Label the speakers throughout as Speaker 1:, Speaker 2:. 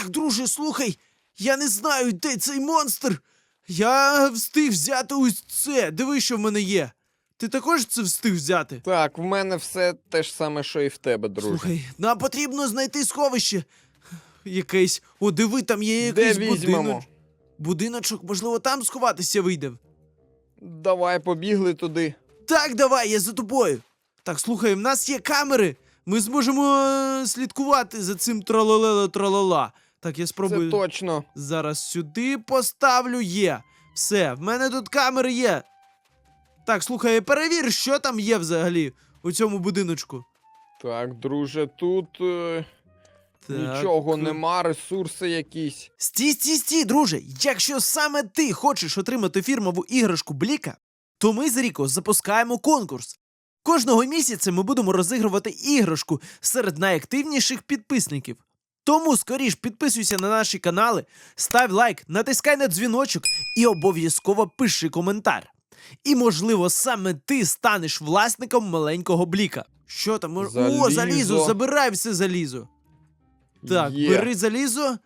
Speaker 1: Так, друже, слухай, я не знаю, де цей монстр. Я встиг взяти ось це. Диви, що в мене є. Ти також це встиг взяти?
Speaker 2: Так, в мене все те ж саме, що і в тебе, друже.
Speaker 1: Слухай, нам потрібно знайти сховище. Якесь. О, диви, там є
Speaker 2: Де візьмемо?
Speaker 1: будинок. Будиночок, можливо, там сховатися вийде.
Speaker 2: Давай побігли туди.
Speaker 1: Так, давай, я за тобою. Так, слухай, в нас є камери. Ми зможемо е, слідкувати за цим тралалело тралала. Так, я спробую
Speaker 2: Це точно.
Speaker 1: зараз сюди поставлю. Є. Все, в мене тут камери є. Так, слухай, перевір, що там є взагалі у цьому будиночку.
Speaker 2: Так, друже, тут е,
Speaker 1: Так.
Speaker 2: нічого нема, ресурси якісь.
Speaker 1: Стій, стій, стій, друже. Якщо саме ти хочеш отримати фірмову іграшку Бліка, то ми з Ріко запускаємо конкурс. Кожного місяця ми будемо розігрувати іграшку серед найактивніших підписників. Тому скоріш підписуйся на наші канали, став лайк, натискай на дзвіночок і обов'язково пиши коментар. І, можливо, саме ти станеш власником маленького бліка. Що там? О,
Speaker 2: Залізо.
Speaker 1: залізо, забирай все залізо. Так,
Speaker 2: Є.
Speaker 1: бери залізо.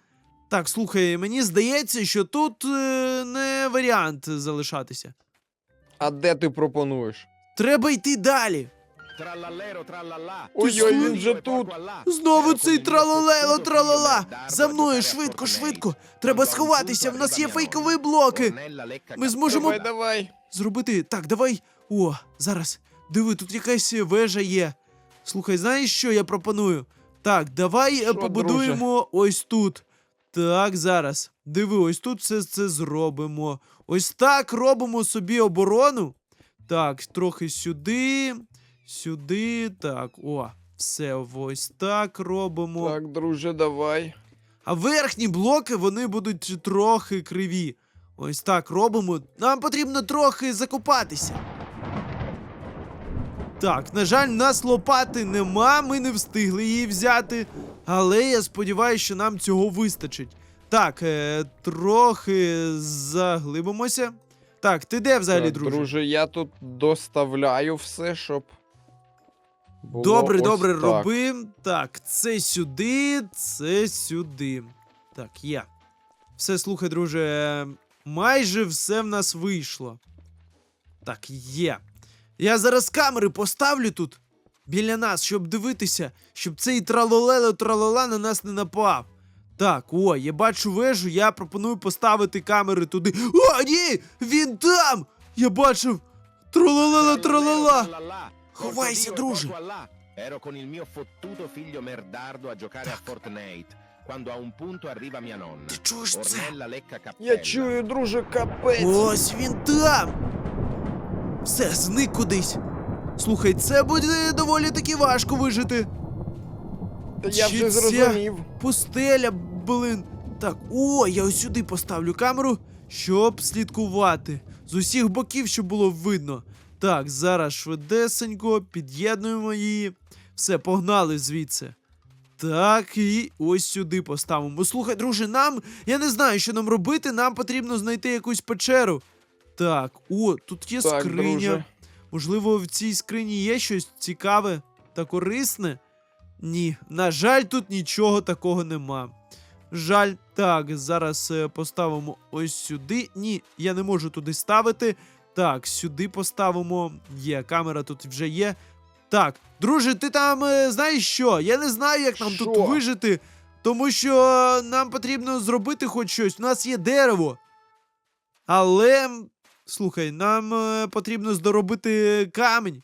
Speaker 1: Так, слухай, мені здається, що тут е, не варіант залишатися.
Speaker 2: А де ти пропонуєш?
Speaker 1: Треба йти далі.
Speaker 2: Ой-ой, він же тут.
Speaker 1: Знову цей тралалело тралала. За мною швидко, швидко. Треба сховатися. В нас є фейкові блоки. Ми зможемо
Speaker 2: Давай, давай.
Speaker 1: зробити. Так, давай. О, зараз. Диви, тут якась вежа є. Слухай, знаєш, що я пропоную? Так, давай е,
Speaker 2: Що,
Speaker 1: побудуємо ось тут. Так, зараз. Диви, ось тут все це зробимо. Ось так робимо собі оборону. Так, трохи сюди, сюди. Так, о, все ось так робимо.
Speaker 2: Так, друже, давай.
Speaker 1: А верхні блоки вони будуть трохи криві. Ось так робимо. Нам потрібно трохи закопатися. Так, на жаль, нас лопати нема, ми не встигли її взяти. Але я сподіваюся, що нам цього вистачить. Так, е, трохи заглибимося. Так, ти де взагалі, друже?
Speaker 2: друже, я тут доставляю все, щоб. Було
Speaker 1: Добре,
Speaker 2: ось
Speaker 1: добре,
Speaker 2: так.
Speaker 1: роби. Так, це сюди, це сюди. Так, є. Все, слухай, друже, майже все в нас вийшло. Так, є. Я зараз камери поставлю тут біля нас, щоб дивитися, щоб цей тралолело тралола на нас не напав. Так, о, я бачу вежу, я пропоную поставити камери туди. О, ні! Він там! Я бачив! Тралолело тралала!
Speaker 3: Ховайся, друже. Ero con il mio fottuto figlio merdardo a giocare a Fortnite. Quando a un punto arriva mia nonna.
Speaker 1: Ти чуєш це?
Speaker 3: Ornella lecca cappella.
Speaker 2: Я чую, друже, капець.
Speaker 1: Ось він там. Все, зник кудись. Слухай, це буде доволі таки важко вижити.
Speaker 2: Та я
Speaker 1: чи
Speaker 2: вже
Speaker 1: ця-
Speaker 2: зрозумів.
Speaker 1: Пустеля, блин. Так, о, я ось сюди поставлю камеру, щоб слідкувати. З усіх боків, щоб було видно. Так, зараз швидесенько під'єднуємо її. Все, погнали звідси. Так, і ось сюди поставимо. Слухай, друже, нам. Я не знаю, що нам робити. Нам потрібно знайти якусь печеру. Так, о, тут є
Speaker 2: Так,
Speaker 1: скриня.
Speaker 2: друже.
Speaker 1: Можливо, в цій скрині є щось цікаве та корисне? Ні, на жаль, тут нічого такого нема. Жаль, так, зараз е, поставимо ось сюди. Ні, я не можу туди ставити. Так, сюди поставимо. Є, камера тут вже є. Так, друже, ти там е, знаєш що? Я не знаю, як нам тут вижити, тому що нам потрібно зробити хоч щось. У нас є дерево. Але, м, слухай, нам е, потрібно здоробити камінь.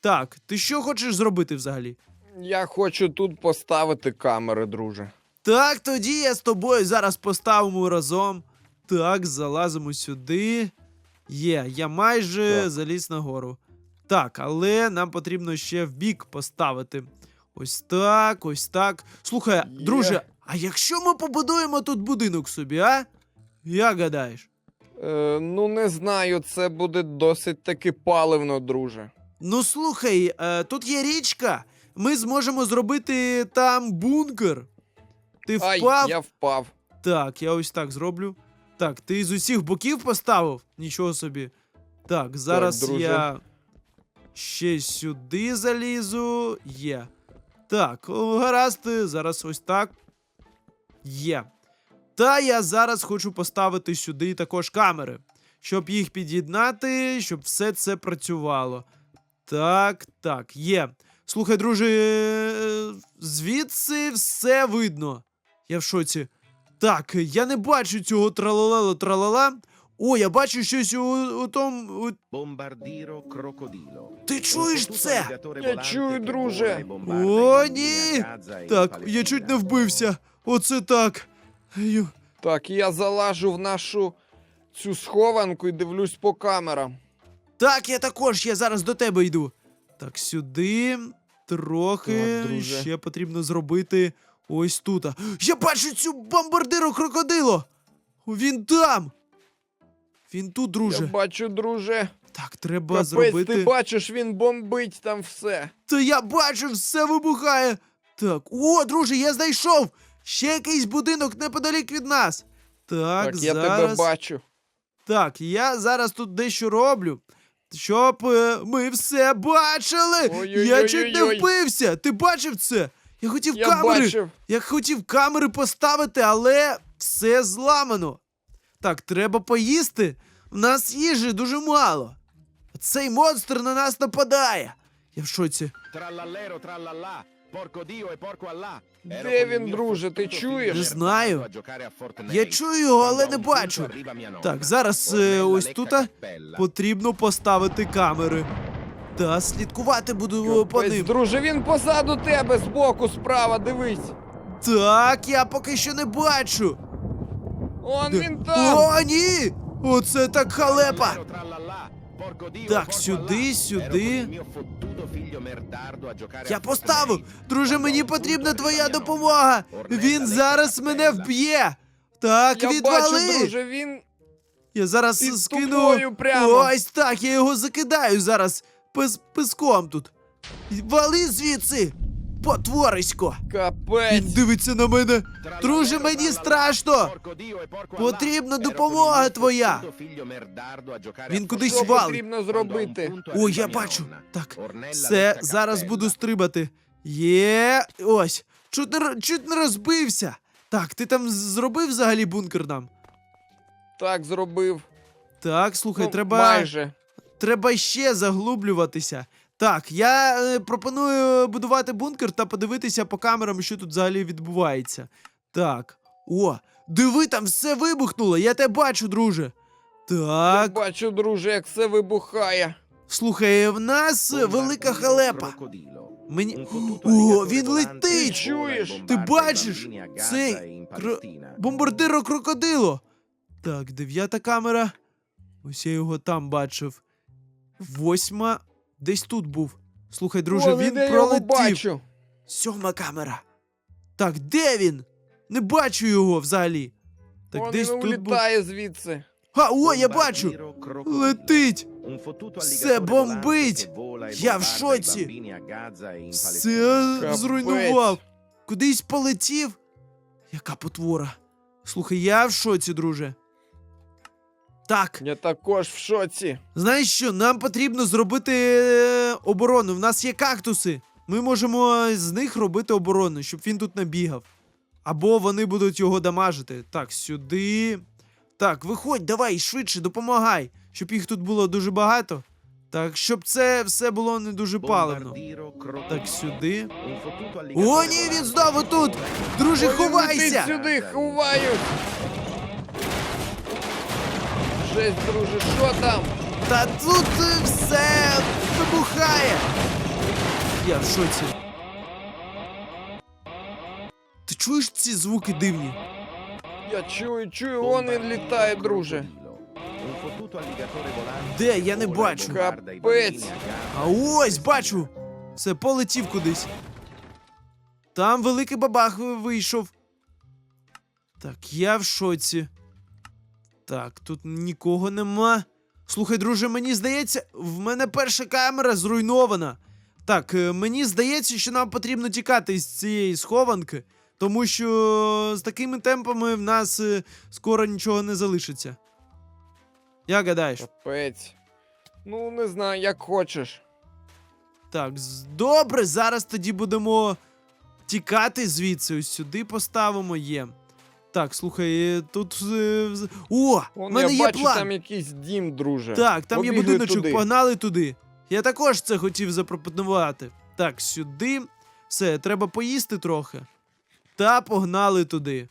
Speaker 1: Так, ти що хочеш зробити взагалі?
Speaker 2: Я хочу тут поставити камери, друже.
Speaker 1: Так, тоді я з тобою зараз поставимо разом. Так, залазимо сюди. Є, я майже
Speaker 2: Так.
Speaker 1: заліз нагору. Так, але нам потрібно ще в бік поставити. Ось так, ось так. Слухай,
Speaker 2: Є.
Speaker 1: друже, а якщо ми побудуємо тут будинок собі, а? Як гадаєш?
Speaker 2: Е, ну, не знаю, це буде досить таки паливно, друже.
Speaker 1: Ну слухай, е, тут є річка. Ми зможемо зробити там бункер. Ти
Speaker 2: Ай, я впав.
Speaker 1: Так, я ось так зроблю. Так, ти з усіх боків поставив? Нічого собі. Так, зараз
Speaker 2: друже.
Speaker 1: я ще сюди залізу. Є. Так, гаразд, зараз ось так. Є. Та я зараз хочу поставити сюди також камери, щоб їх під'єднати, щоб все це працювало. Так, так, є. Слухай, друже, е, звідси все видно. Я в шоці. Так, я не бачу цього тралалело тралала. О, я бачу щось у, у тому. у-
Speaker 3: Bombardiro crocodilo.
Speaker 1: Ти чуєш це?
Speaker 2: Я чую, друже.
Speaker 1: О, ні! Так, я чуть не вбився. Оце так. Ю-
Speaker 2: Так, я залажу в нашу цю схованку і дивлюсь по камерам.
Speaker 1: Так, я також, я зараз до тебе йду. Так, сюди. Трохи
Speaker 2: Так, друже.
Speaker 1: ще потрібно зробити ось тут. Я бачу цю бомбардиру крокодило! Він там! Він тут, друже.
Speaker 2: Я бачу, друже.
Speaker 1: Так, треба
Speaker 2: Капець,
Speaker 1: зробити.
Speaker 2: ти бачиш, він бомбить там все.
Speaker 1: Та я бачу, все вибухає. Так, о, друже, я знайшов! Ще якийсь будинок неподалік від нас. Так,
Speaker 2: Так, я
Speaker 1: зараз.
Speaker 2: тебе бачу.
Speaker 1: Так, я зараз тут дещо роблю, щоб е, ми все бачили. Я чуть не вбився. Ти бачив це? Я хотів
Speaker 2: Я
Speaker 1: камери.
Speaker 2: бачив.
Speaker 1: Я хотів камери поставити, але все зламано. Так, треба поїсти. У нас їжі дуже мало. Цей монстр на нас нападає. Я в шоці.
Speaker 3: Trallallero trallallà. Porco Dio e porco Allah.
Speaker 2: Де він, друже, ти чуєш?
Speaker 1: Не знаю. Я чую його, але не бачу. Так, зараз е, ось тут потрібно поставити камери. Та слідкувати буду по ним.
Speaker 2: друже, він позаду тебе, збоку, справа, дивись.
Speaker 1: Так, я поки що не бачу.
Speaker 2: Он він там.
Speaker 1: О, ні! Оце так халепа! Так, сюди, сюди. Я поставив! Друже, мені потрібна твоя допомога! Він зараз мене вб'є! Так,
Speaker 2: Я
Speaker 1: відвали!
Speaker 2: бачу, друже, він.
Speaker 1: Я зараз
Speaker 2: Під
Speaker 1: скину.
Speaker 2: прямо.
Speaker 1: Ось так, я його закидаю зараз пис писком тут. Вали звідси! Потворисько!
Speaker 2: Капець.
Speaker 1: Він дивиться на мене. Друже, мені страшно! Потрібна допомога твоя. Він кудись
Speaker 2: Що
Speaker 1: валить.
Speaker 2: потрібно зробити?
Speaker 1: Ой, я бачу. Так, все, зараз буду стрибати. Є. Ось. Чуть не, чуть не розбився. Так, ти там з- зробив взагалі бункер нам?
Speaker 2: Так зробив.
Speaker 1: Так, слухай,
Speaker 2: Ну,
Speaker 1: треба.
Speaker 2: Майже.
Speaker 1: Треба ще заглублюватися. Так, я е, пропоную будувати бункер та подивитися по камерам, що тут взагалі відбувається. Так. О, диви, там все вибухнуло, я тебе бачу, друже. Так.
Speaker 2: Я бачу, друже, як все вибухає.
Speaker 1: слухай, в нас велика халепа. Мені. О, він
Speaker 2: Ти
Speaker 1: летить!
Speaker 2: чуєш?
Speaker 1: Ти бачиш? Цей кро- Бомбардиро крокодило. Так, дев'ята камера. Ось я його там бачив. Восьма. Десь тут був. Слухай, друже,
Speaker 2: О,
Speaker 1: він
Speaker 2: я його
Speaker 1: пролетів.
Speaker 2: бачу.
Speaker 1: Сьома камера. Так, де він? Не бачу його взагалі. Так,
Speaker 2: Он
Speaker 1: десь
Speaker 2: він
Speaker 1: тут був.
Speaker 2: улітає звідси.
Speaker 1: А, о, я бачу! Летить!
Speaker 3: Все бомбить!
Speaker 1: Я в шоці! Все
Speaker 2: Капець.
Speaker 1: зруйнував. Кудись полетів. Яка потвора. Слухай, я в шоці, друже. Так,
Speaker 2: Я також в шоці.
Speaker 1: знаєш що, нам потрібно зробити е, оборону. В нас є кактуси. Ми можемо з них робити оборону, щоб він тут не бігав. Або вони будуть його дамажити. Так, сюди. Так, виходь, давай, швидше, допомагай, щоб їх тут було дуже багато. Так, щоб це все було не дуже паливно. Так, сюди. О, ні, він знову тут! Друже,
Speaker 2: Ой, він летить
Speaker 1: ховайся!
Speaker 2: сюди, ховають. Жесть, друже, що там?
Speaker 1: Та тут е, все вибухає! Я в шоці. Ти чуєш ці звуки дивні?
Speaker 2: Я чую, чую, он він літає, друже.
Speaker 1: Де? Я не бачу.
Speaker 2: Капець.
Speaker 1: А ось бачу! Все, полетів кудись. Там великий бабах вийшов. Так, я в шоці. Так, тут нікого нема. Слухай, друже, мені здається, в мене перша камера зруйнована. Так, е, мені здається, що нам потрібно тікати з цієї схованки, тому що з такими темпами в нас е, скоро нічого не залишиться. Як гадаєш?
Speaker 2: Капець. Ну, не знаю, як хочеш.
Speaker 1: Так, добре, зараз тоді будемо тікати звідси. Ось сюди поставимо є. Так, слухай, е, тут. е, О!
Speaker 2: Вон,
Speaker 1: мене
Speaker 2: я
Speaker 1: є
Speaker 2: бачу
Speaker 1: план!
Speaker 2: там якийсь дім, друже.
Speaker 1: Так, там є будиночок,
Speaker 2: туди.
Speaker 1: погнали туди. Я також це хотів запропонувати. Так, сюди. Все, треба поїсти трохи. Та погнали туди.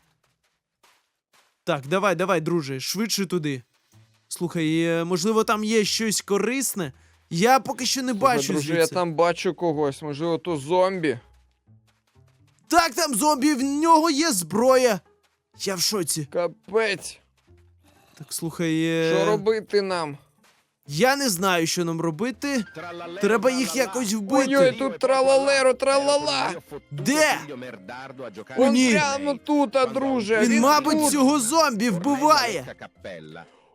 Speaker 1: Так, давай, давай, друже, швидше туди. Слухай, е, можливо, там є щось корисне. Я поки що не
Speaker 2: Слухай,
Speaker 1: бачу.
Speaker 2: друже, я там бачу когось, можливо, то зомбі.
Speaker 1: Так, там зомбі, в нього є зброя. Я в шоці.
Speaker 2: Капець.
Speaker 1: Так, слухай. е,
Speaker 2: Що робити нам?
Speaker 1: Я не знаю, що нам робити. Треба їх якось вбити.
Speaker 2: Ой-ой, тут тралалеро, тралала.
Speaker 1: Де? О,
Speaker 2: Он
Speaker 1: ні.
Speaker 2: прямо тут, а, друже.
Speaker 1: Він, мабуть,
Speaker 2: тут.
Speaker 1: цього зомбі вбиває.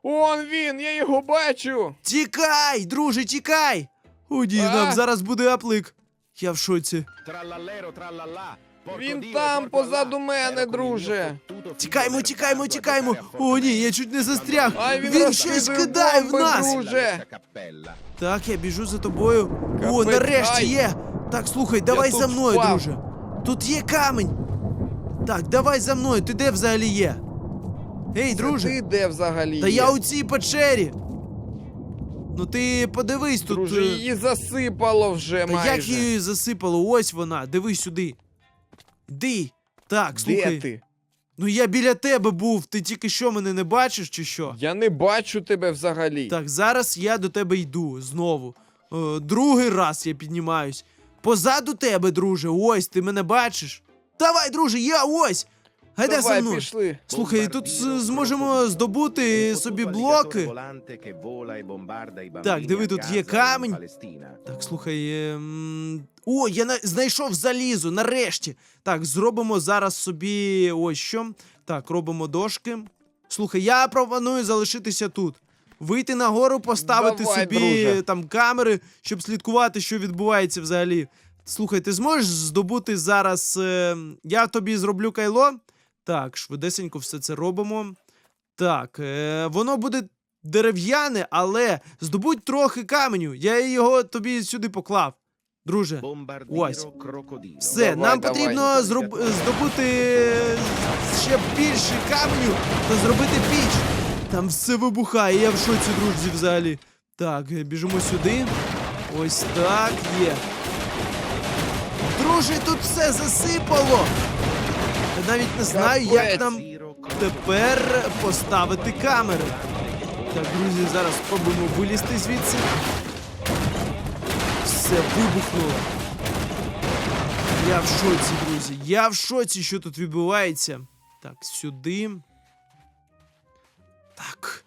Speaker 2: Он він, я його бачу.
Speaker 1: Тікай, друже, тікай! О, ні,
Speaker 2: А?
Speaker 1: нам зараз буде аплик. Я в шоці.
Speaker 2: Він там, позаду мене, друже.
Speaker 1: Тікаймо, тікаймо, тікаймо. О, ні, я чуть не застряг.
Speaker 2: Ай, він
Speaker 1: Він
Speaker 2: розкидує
Speaker 1: щось кидає в
Speaker 2: бомби,
Speaker 1: нас.
Speaker 2: друже.
Speaker 1: Так, я біжу за тобою. О,
Speaker 2: Капець,
Speaker 1: нарешті
Speaker 2: ай.
Speaker 1: є. Так, слухай, давай
Speaker 2: тут
Speaker 1: за мною,
Speaker 2: впав.
Speaker 1: друже. Тут є камінь. Так, давай за мною. Ти де взагалі є? Ей, друже.
Speaker 2: Ти де взагалі?
Speaker 1: Та
Speaker 2: є?
Speaker 1: я у цій печері. Ну ти подивись тут.
Speaker 2: Друже,
Speaker 1: е,
Speaker 2: її засипало вже
Speaker 1: Та
Speaker 2: майже.
Speaker 1: як її засипало? Ось вона, дивись сюди. Йди. Так, слухай.
Speaker 2: Де ти?
Speaker 1: Ну я біля тебе був, ти тільки що мене не бачиш чи що?
Speaker 2: Я не бачу тебе взагалі.
Speaker 1: Так, зараз я до тебе йду знову. Е, другий раз я піднімаюсь. Позаду тебе, друже, ось ти мене бачиш. Давай, друже, я ось. Гайда за мною.
Speaker 2: пішли.
Speaker 1: Слухай, тут з- зможемо здобути собі блоки. Так, диви, тут є камінь. Так, слухай. Ем... О, я на... знайшов залізо, нарешті. Так, зробимо зараз собі ось що. Так, робимо дошки. Слухай, я пропоную залишитися тут. Вийти нагору, поставити
Speaker 2: Давай,
Speaker 1: собі
Speaker 2: друже.
Speaker 1: там камери, щоб слідкувати, що відбувається взагалі. Слухай, ти зможеш здобути зараз. Е... Я тобі зроблю кайло. Так, швидесенько все це робимо. Так, е... воно буде дерев'яне, але здобудь трохи каменю. Я його тобі сюди поклав. Друже, Ось. все,
Speaker 2: Давай,
Speaker 1: нам
Speaker 2: давай.
Speaker 1: потрібно зроб... здобути ще більше каменю та зробити піч. Там все вибухає, я в шоці, друзі, взагалі. Так, е, біжимо сюди. Ось так є. Друже, тут все засипало. Я навіть не знаю, як нам тепер поставити камери. Так, друзі, зараз спробуємо вилізти звідси. Все вибухнуло. Я в шоці, друзі. Я в шоці, що тут відбувається. Так, сюди. Так.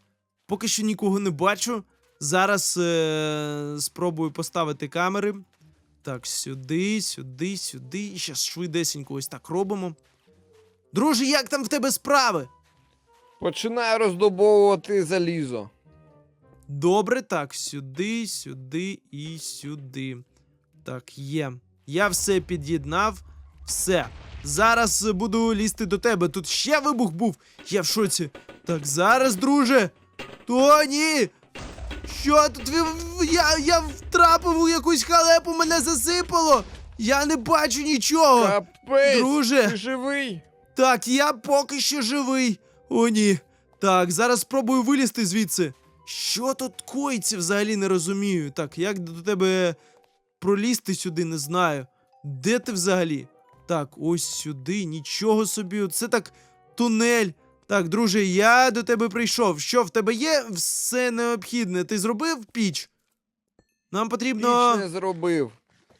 Speaker 1: Поки що нікого не бачу. Зараз е- спробую поставити камери. Так, сюди, сюди, сюди. І ще швидесенько ось так робимо. Друже, як там в тебе справи?
Speaker 2: Починаю роздобовувати залізо.
Speaker 1: Добре, так, сюди, сюди і сюди. Так, є. Я все під'єднав. Все. Зараз буду лізти до тебе. Тут ще вибух був. Я в шоці. Так, зараз, друже. О, ні! Що тут? Я, я втрапив у якусь халепу, мене засипало! Я не бачу нічого!
Speaker 2: Капець!
Speaker 1: друже.
Speaker 2: Ти живий?
Speaker 1: Так, я поки що живий. О, ні. Так, зараз спробую вилізти звідси. Що тут коїться взагалі не розумію. Так, як до тебе пролізти сюди, не знаю. Де ти взагалі? Так, ось сюди, нічого собі. Це так тунель. Так, друже, я до тебе прийшов. Що в тебе є все необхідне? Ти зробив піч? Нам потрібно.
Speaker 2: Піч не зробив.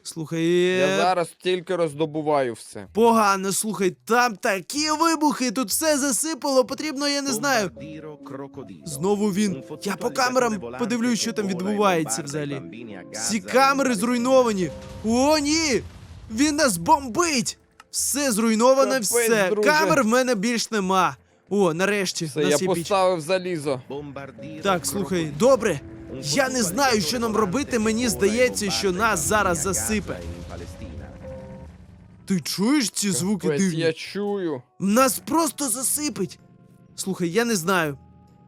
Speaker 1: Слухай.
Speaker 2: Я
Speaker 1: е,
Speaker 2: зараз тільки роздобуваю все.
Speaker 1: Погано, слухай, там такі вибухи, тут все засипало, потрібно, я не знаю. Знову він. Я по камерам подивлюсь, що там відбувається взагалі. Всі камери зруйновані. О, ні! Він нас бомбить! Все зруйноване,
Speaker 2: Капець,
Speaker 1: все.
Speaker 2: друже.
Speaker 1: Камер в мене більш нема. О, нарешті.
Speaker 2: Все,
Speaker 1: у
Speaker 2: я
Speaker 1: нас є піч.
Speaker 2: поставив залізо.
Speaker 1: Так, слухай, добре. Я не знаю, що нам робити. Мені здається, що нас зараз засипе. Ти чуєш ці звуки
Speaker 2: Капець,
Speaker 1: дивні?
Speaker 2: я чую.
Speaker 1: Нас просто засипить. Слухай, я не знаю.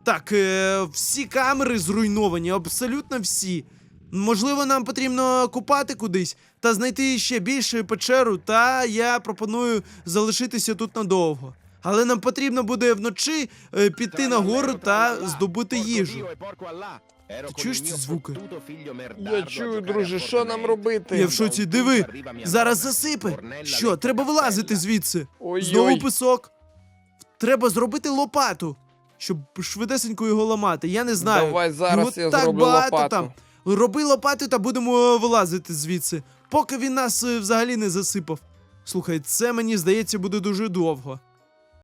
Speaker 1: Так, е, всі камери зруйновані, абсолютно всі. Можливо, нам потрібно купати кудись та знайти ще більше печеру, та я пропоную залишитися тут надовго. Але нам потрібно буде вночі е, піти на гору та здобути їжу.
Speaker 3: Ти
Speaker 1: чуєш ці звуки?
Speaker 2: Я чую, друже, що нам робити?
Speaker 1: Я в шоці, диви, зараз засипе. Що, треба вилазити звідси? Знову
Speaker 2: Ой-ой.
Speaker 1: пісок. Треба зробити лопату, щоб швидесенько його ламати. Я не знаю.
Speaker 2: Давай зараз
Speaker 1: Його
Speaker 2: я
Speaker 1: так
Speaker 2: зроблю
Speaker 1: багато
Speaker 2: лопату.
Speaker 1: там. Роби лопату та будемо вилазити звідси, поки він нас е, взагалі не засипав. Слухай, це мені здається буде дуже довго.